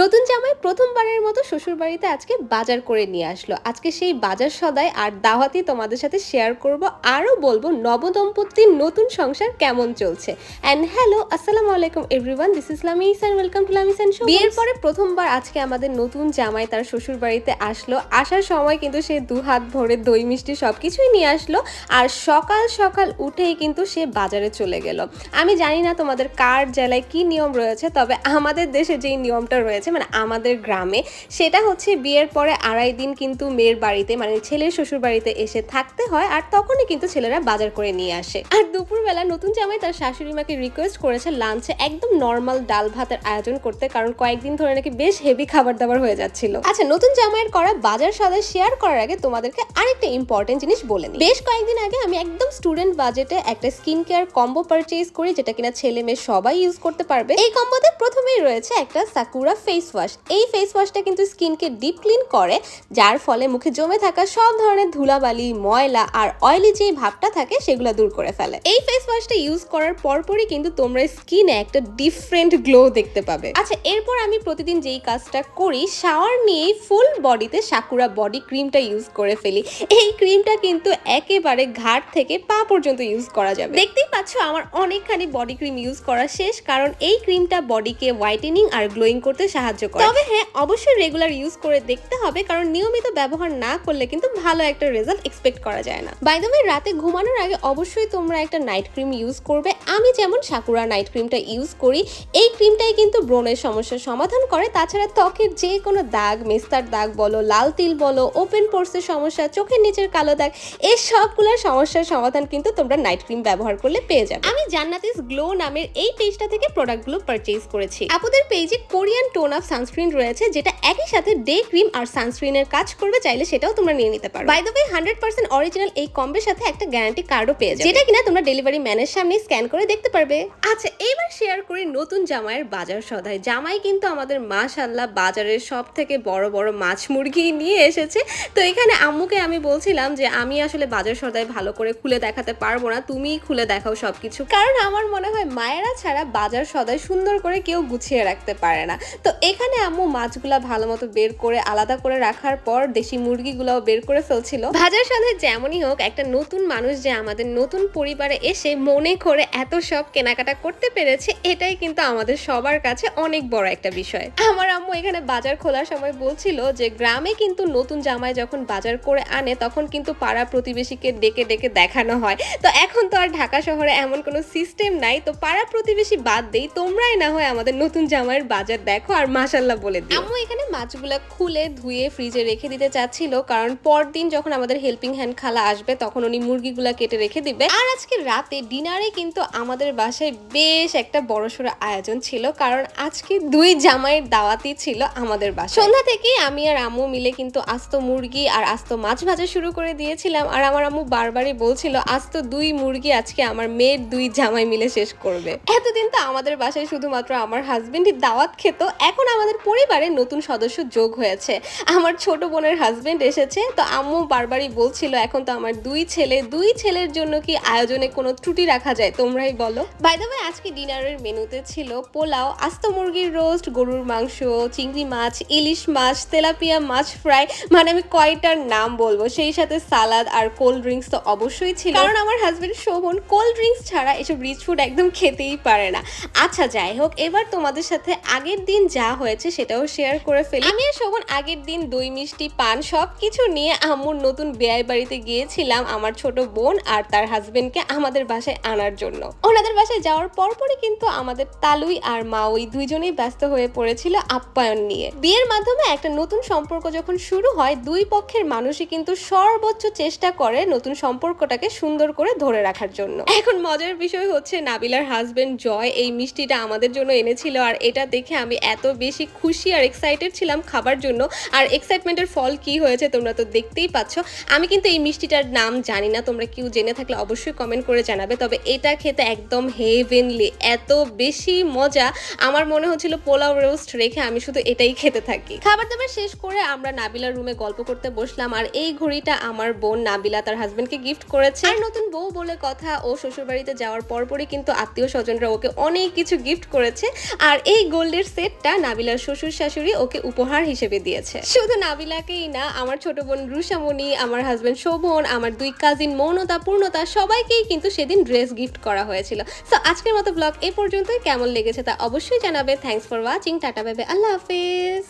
নতুন জামাই প্রথমবারের মতো শ্বশুর বাড়িতে আজকে বাজার করে নিয়ে আসলো। আজকে সেই বাজার সদাই আর দাওয়াতি তোমাদের সাথে শেয়ার করব। আরও বলব, নবদম্পতির নতুন সংসার কেমন চলছে? অ্যান্ড হ্যালো আসসালামু আলাইকুম everyone this is Lamis and welcome to Lamis and বিয়ের পরে প্রথমবার আজকে আমাদের নতুন জামাই তার শ্বশুর বাড়িতে আসলো। আসার সময় কিন্তু সে দু হাত ভরে দই মিষ্টি সব কিছুই নিয়ে আসলো আর সকাল সকাল উঠেই কিন্তু সে বাজারে চলে গেল। আমি জানি না তোমাদের কার জেলায় কি নিয়ম রয়েছে, তবে আমাদের দেশে যেই নিয়মটা রয়েছে মানে আমাদের গ্রামে। সেটা হচ্ছে বিয়ের পরে আড়াই দিন কিন্তু মেয়ের বাড়িতে মানে ছেলের শ্বশুর বাড়িতে এসে থাকতে হয়, আর তখনই কিন্তু ছেলেরা বাজার করে নিয়ে আসে। আর দুপুরবেলা নতুন জামাই তার শাশুড়ি মাকে রিকোয়েস্ট করেছে লাঞ্চে একদম নর্মাল ডাল ভাতের আয়োজন করতে, কারণ কয়েকদিন ধরে নাকি বেশ হেভি খাবার দাবার হয়ে যাচ্ছিল। আচ্ছা নতুন জামাইয়ের করা বাজার সদাই শেয়ার করার আগে তোমাদেরকে আরেকটা ইম্পর্টেন্ট জিনিস বলে নিই। বেশ কয়েকদিন আগে আমি একদম স্টুডেন্ট বাজেটে একটা স্কিন কেয়ার কম্বো পারচেজ করি, যেটা কিনা ছেলে মেয়ে সবাই ইউজ করতে পারবে। এই কম্বোতে প্রথমেই রয়েছে একটা সাকুরা ফেস ওয়াশ এই ফেস ওয়াশটা কিন্তু স্কিনকে ডিপ ক্লিন করে, যার ফলে মুখে জমে থাকা সব ধরনের ধুলাবালি, ময়লা আর অয়েলি যে ভাবটা থাকে সেগুলো দূর করে ফেলে। এই ফেস ওয়াশটা ইউজ করার পরপরই কিন্তু তোমরা স্কিনে একটা ডিফারেন্ট গ্লো দেখতে পাবে। আচ্ছা এরপর আমি প্রতিদিন যেই কাজটা করি শাওয়ার নিয়েই ফুল বডিতে সাকুরা বডি ক্রিমটা ইউজ করে ফেলি। এই ক্রিমটা কিন্তু একেবারে ঘাট থেকে পা পর্যন্ত ইউজ করা যাবে। দেখতেই পাচ্ছ আমার অনেকখানি বডি ক্রিম ইউজ করা শেষ, কারণ এই ক্রিমটা বডিকে হোয়াইটেনিং আর গ্লোয়িং করতে সাহায্য করে। তবে হ্যাঁ অবশ্যই রেগুলার ইউজ করে দেখতে হবে, কারণ নিয়মিত ব্যবহার না করলে কিন্তু ভালো একটা রেজাল্ট এক্সপেক্ট করা যায় না। বাই দ্য রাতে ঘুমানোর আগে অবশ্যই তোমরা একটা নাইট ক্রিম ইউজ করবে। আমি যেমন সাকুরা নাইট ক্রিমটা ইউজ করি, এই ক্রিমটাই কিন্তু ব্রণের সমস্যার সমাধান করে। তাছাড়া ত্বকের যে কোনো দাগ, মেস্তার দাগ বলো, লাল তিল বলো ওপেন পোর্সের সমস্যা, চোখের নিচের কালো দাগ, এই সবগুলোর সমস্যার সমাধান কিন্তু তোমরা নাইট ক্রিম ব্যবহার করলে পেয়ে যাবে। আমি জান্নাতিস গ্লো নামের এই পেজটা থেকে প্রোডাক্টগুলো পারচেজ করেছি। আপুদের পেজে কোরিয়ান টোন অফ সানস্ক্রিন রয়েছে, যেটা একই সাথে ডে ক্রিম আর সানস্ক্রিনের কাজ করবে, চাইলে সেটাও তোমরা নিয়ে নিতে পারো। By the way hundred percent original এই কম্বের সাথে একটা গ্যারান্টি কার্ডও পেয়ে যাবে। যেটা কিনা তোমরা ডেলিভারি ম্যানের সামনে স্ক্যান করে দেখতে পারবে। আচ্ছা এবার শেয়ার করি নতুন জামাইয়ের বাজার সদায়। জামাই কিন্তু আমাদের মাশাল্লাহ বাজারের সব থেকে বড় বড় মাছ মুরগি নিয়ে এসেছে। তো এখানে আম্মুকে আমি বলছিলাম যে, আমি আসলে বাজার সদায় ভালো করে খুলে দেখাতে পারব না। তুমিই খুলে দেখাও সবকিছু। কারণ আমার মনে হয় মায়েরা ছাড়া বাজার সদায় সুন্দর করে কেউ গুছিয়ে রাখতে পারে না। তো এখানে আম্মু মাছগুলা ভালো মতো বের করে আলাদা করে রাখার পর দেশি মুরগিগুলোও বের করে ফেলছিল। ভাজার সাথে যেমনই হোক, একটা নতুন মানুষ যে আমাদের নতুন পরিবারে এসে মনে করে এত সব কেনাকাটা করতে পেরেছে, এটাই কিন্তু আমাদের সবার কাছে অনেক বড় একটা বিষয়। আমার আম্মু এখানে বাজার খোলার সময় বলছিল যে, গ্রামে কিন্তু নতুন জামাই যখন বাজার করে আনে, তখন কিন্তু পাড়া প্রতিবেশীকে ডেকে ডেকে দেখানো হয়। তো এখন তো আর ঢাকা শহরে এমন কোনো সিস্টেম নাই, তো পাড়া প্রতিবেশী বাদ দেই, তোমরাই না হয় আমাদের নতুন জামাইয়ের বাজার দেখো আর মাসাল্লাহ বলে দিও। আম্মু এখানে মাছগুলা খুলে ধুয়ে ফ্রিজে রেখে দিতে চাচ্ছিল, কারণ পরদিন যখন আমাদের হেল্পিং হ্যান্ড খালা আসবে, তখন উনি মুরগিগুলা কেটে রেখে দিবে। আর আজকে রাতে ডিনারে কিন্তু আমাদের বাসায় বেশ একটা বড়সড় আয়োজন ছিল, কারণ আজকে দুই জামাইয়ের দাওয়াতি ছিল আমাদের বাসায়। সন্ধ্যা থেকেই আমি আর আম্মু মিলে কিন্তু আস্ত মুরগি আর আস্ত মাছ ভাজা শুরু করে দিয়েছিলাম, আর আমার আম্মু বারবারই বলছিল, আস্ত দুই মুরগি আজকে আমার মেয়ের দুই জামাই মিলে শেষ করবে। এতদিন তো আমাদের বাসায় শুধুমাত্র আমার হাজবেন্ডই দাওয়াত খেত, এখন আমাদের পরিবারে নতুন সদস্য যোগ হয়েছে। আমার ছোট বোনের হাজবেন্ড এসেছে, তো আম্মু বারবারই বলছিল, এখন তো আমার দুই ছেলে, দুই ছেলের জন্য কি আয়োজনে কোনো ত্রুটি রাখা যায়? তোমরাই বলো। বাই দ্য ওয়ে আজকে ডিনারের মেনুতে ছিল পোলাও, আস্ত মুরগির রোস্ট গরুর মাংস, চিংড়ি মাছ, ইলিশ মাছ, তেলাপিয়া মাছ ফ্রাই মানে আমি কয়টার নাম বলব? সেই সাথে সালাদ আর কোল্ড ড্রিঙ্কস তো অবশ্যই ছিল। কারণ আমার হাজবেন্ড শোভন কোল্ড ড্রিঙ্কস ছাড়া এসব রিচ ফুড একদম খেতেই পারে না। আচ্ছা যাই হোক, এবার তোমাদের সাথে আগের দিন যা হয়েছে সেটাও শেয়ার করে ফেলি। আমি আর শোভন আগের দিন দই, মিষ্টি, পান সব কিছু নিয়ে আম্মুর নতুন বেয়াই বাড়িতে গিয়েছিলাম আমার ছোট বোন আর তার হাজবেন্ডকে আমাদের বাসায় আনার জন্য। ওনাদের বাসায় যাওয়ার পরপরই কিন্তু আমাদের তালুই আর মা ওই দুইজনেই ব্যস্ত হয়ে পড়েছিল আপ্যায়ন নিয়ে। বিয়ের মাধ্যমে একটা নতুন সম্পর্ক যখন শুরু হয়, দুই পক্ষের মানুষই কিন্তু সর্বোচ্চ চেষ্টা করে নতুন সম্পর্কটাকে সুন্দর করে ধরে রাখার জন্য। এখন মজার বিষয় হচ্ছে নাবিলার হাজবেন্ড জয় এই মিষ্টিটা আমাদের জন্য এনেছিল আর এটা দেখে আমি এত বেশি খুশি আর এক্সাইটেড ছিলাম খাবার জন্য। আর এক্সাইটমেন্টের ফল কি হয়েছে তোমরা তো দেখতেই পাচ্ছ। আমি কিন্তু এই মিষ্টিটার নাম জানি না, তোমরা কেউ জেনে থাকলে অবশ্যই কমেন্ট করে জানাবে। তবে এটা খেতে একদম হেভেনলি এত বেশি মজা। আমার মনে হচ্ছিল পোলাও রোস্ট রেখে আমি শুধু এটাই খেতে থাকি। খাবার দাবার শেষ করে আমরা নাবিলার রুমে গল্প করতে বসলাম। আর এই ঘড়িটা আমার বোন নাবিলা, তার হাজবেন্ডকে গিফট করেছে। আর নতুন বউ বলে কথা, ও শ্বশুরবাড়িতে যাওয়ার পরপরই কিন্তু আত্মীয় স্বজনরা ওকে অনেক কিছু গিফট করেছে। আর এই গোল্ডের সেটটা নাবিলার শ্বশুর শাশুড়ি ওকে উপহার হিসেবে দিয়েছে। শুধু নাবিলাকেই না, আমার ছোট বোন রুষামণি আমার হাজব্যান্ড শোভন, আমার দুই কাজিন মৌনতা, পূর্ণতা, সবাইকেই কিন্তু সেদিন ড্রেস গিফট করা হয়েছিল। সো আজকের মতো ব্লগ এ পর্যন্তই। কেমন লেগেছে তা অবশ্যই জানাবে। থ্যাংকস ফর ওয়াচিং টাটা বেবে আল্লাহ হাফেজ।